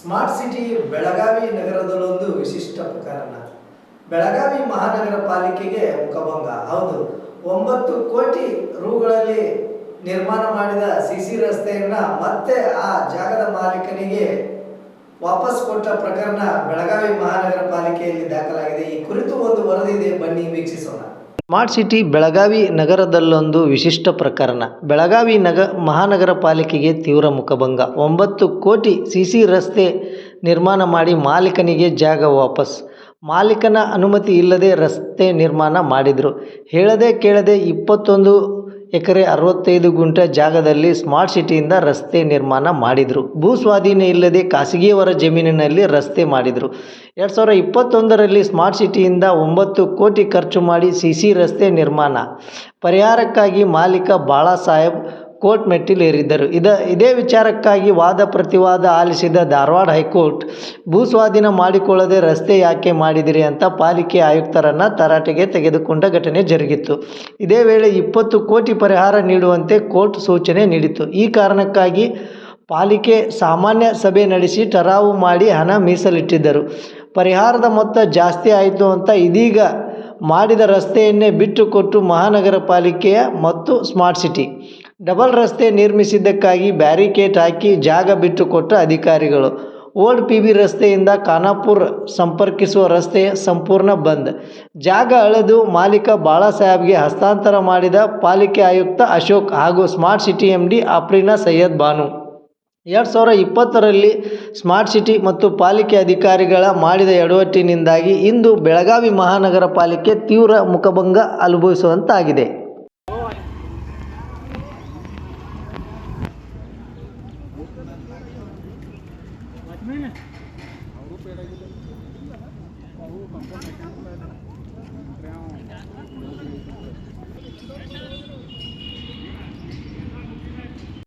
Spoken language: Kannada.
ಸ್ಮಾರ್ಟ್ ಸಿಟಿ ಬೆಳಗಾವಿ ನಗರದಲ್ಲೊಂದು ವಿಶಿಷ್ಟ ಪ್ರಕರಣ. ಬೆಳಗಾವಿ ಮಹಾನಗರ ಪಾಲಿಕೆಗೆ ಮುಖಭಂಗ. ಹೌದು, ಒಂಬತ್ತು ಕೋಟಿ ರೂಗಳಲ್ಲಿ ನಿರ್ಮಾಣ ಮಾಡಿದ ಸಿಸಿ ರಸ್ತೆಯನ್ನ ಮತ್ತೆ ಆ ಜಾಗದ ಮಾಲೀಕನಿಗೆ ವಾಪಸ್ ಕೊಟ್ಟ ಪ್ರಕರಣ ಬೆಳಗಾವಿ ಮಹಾನಗರ ಪಾಲಿಕೆಯಲ್ಲಿ ದಾಖಲಾಗಿದೆ. ಈ ಕುರಿತು ಒಂದು ವರದಿ ಇದೆ, ಬನ್ನಿ ವೀಕ್ಷಿಸೋಣ. ಸ್ಮಾರ್ಟ್ ಸಿಟಿ ಬೆಳಗಾವಿ ನಗರದಲ್ಲೊಂದು ವಿಶಿಷ್ಟ ಪ್ರಕರಣ. ಬೆಳಗಾವಿ ನಗ ಮಹಾನಗರ ಪಾಲಿಕೆಗೆ ತೀವ್ರ ಮುಖಭಂಗ. ಒಂಬತ್ತು ಕೋಟಿ ಸಿಸಿ ರಸ್ತೆ ನಿರ್ಮಾಣ ಮಾಡಿ ಮಾಲೀಕನಿಗೆ ಜಾಗ ವಾಪಸ್. ಮಾಲೀಕನ ಅನುಮತಿ ಇಲ್ಲದೆ ರಸ್ತೆ ನಿರ್ಮಾಣ ಮಾಡಿದರು. ಹೇಳದೆ ಕೇಳದೆ ಇಪ್ಪತ್ತೊಂದು ಎಕರೆ ಅರವತ್ತೈದು ಗುಂಟೆ ಜಾಗದಲ್ಲಿ ಸ್ಮಾರ್ಟ್ ಸಿಟಿಯಿಂದ ರಸ್ತೆ ನಿರ್ಮಾಣ ಮಾಡಿದರು. ಭೂ ಸ್ವಾಧೀನ ಇಲ್ಲದೆ ಖಾಸಗಿಯವರ ಜಮೀನಿನಲ್ಲಿ ರಸ್ತೆ ಮಾಡಿದರು. ಎರಡು ಸಾವಿರ ಇಪ್ಪತ್ತೊಂದರಲ್ಲಿ ಸ್ಮಾರ್ಟ್ ಸಿಟಿಯಿಂದ ಒಂಬತ್ತು ಕೋಟಿ ಖರ್ಚು ಮಾಡಿ ಸಿ ಸಿ ರಸ್ತೆ ನಿರ್ಮಾಣ. ಪರಿಹಾರಕ್ಕಾಗಿ ಮಾಲೀಕ ಬಾಳಾಸಾಹೇಬ್ ಕೋರ್ಟ್ ಮೆಟ್ಟಿಲೇರಿದ್ದರು. ಇದ, ಇದೇ ವಿಚಾರಕ್ಕಾಗಿ ವಾದ ಪ್ರತಿವಾದ ಆಲಿಸಿದ ಧಾರವಾಡ ಹೈಕೋರ್ಟ್ ಭೂ ಸ್ವಾಧೀನ ಮಾಡಿಕೊಳ್ಳದೆ ರಸ್ತೆ ಯಾಕೆ ಮಾಡಿದಿರಿ ಅಂತ ಪಾಲಿಕೆ ಆಯುಕ್ತರನ್ನು ತರಾಟೆಗೆ ತೆಗೆದುಕೊಂಡ ಘಟನೆ ಜರುಗಿತ್ತು. ಇದೇ ವೇಳೆ ಇಪ್ಪತ್ತು ಕೋಟಿ ಪರಿಹಾರ ನೀಡುವಂತೆ ಕೋರ್ಟ್ ಸೂಚನೆ ನೀಡಿತು ಈ ಕಾರಣಕ್ಕಾಗಿ ಪಾಲಿಕೆ ಸಾಮಾನ್ಯ ಸಭೆ ನಡೆಸಿ ಟರಾವು ಮಾಡಿ ಹಣ ಮೀಸಲಿಟ್ಟಿದ್ದರು. ಪರಿಹಾರದ ಮೊತ್ತ ಜಾಸ್ತಿ ಆಯಿತು ಅಂತ ಇದೀಗ ಮಾಡಿದ ರಸ್ತೆಯನ್ನೇ ಬಿಟ್ಟುಕೊಟ್ಟು ಮಹಾನಗರ ಪಾಲಿಕೆಯ ಮತ್ತು ಸ್ಮಾರ್ಟ್ ಸಿಟಿ ಡಬಲ್ ರಸ್ತೆ ನಿರ್ಮಿಸಿದ್ದಕ್ಕಾಗಿ ಬ್ಯಾರಿಕೇಡ್ ಹಾಕಿ ಜಾಗ ಬಿಟ್ಟುಕೊಟ್ಟ ಅಧಿಕಾರಿಗಳು. ಓಲ್ಡ್ ಪಿ ಬಿ ರಸ್ತೆಯಿಂದ ಖಾನಾಪುರ ಸಂಪರ್ಕಿಸುವ ರಸ್ತೆ ಸಂಪೂರ್ಣ ಬಂದ್. ಜಾಗ ಅಳೆದು ಮಾಲೀಕ ಬಾಳಾಸಾಹೇಬ್ಗೆ ಹಸ್ತಾಂತರ ಮಾಡಿದ ಪಾಲಿಕೆ ಆಯುಕ್ತ ಅಶೋಕ್ ಹಾಗೂ smart city M D Afrina Syed Banu. ಎರಡು ಸಾವಿರ ಇಪ್ಪತ್ತರಲ್ಲಿ ಸ್ಮಾರ್ಟ್ ಸಿಟಿ ಮತ್ತು ಪಾಲಿಕೆ ಅಧಿಕಾರಿಗಳ ಮಾಡಿದ ಎಡವಟ್ಟಿನಿಂದಾಗಿ ಇಂದು ಬೆಳಗಾವಿ ಮಹಾನಗರ ಪಾಲಿಕೆ ತೀವ್ರ ಮುಖಭಂಗ ಅನುಭವಿಸುವಂತಾಗಿದೆ. ಅವರು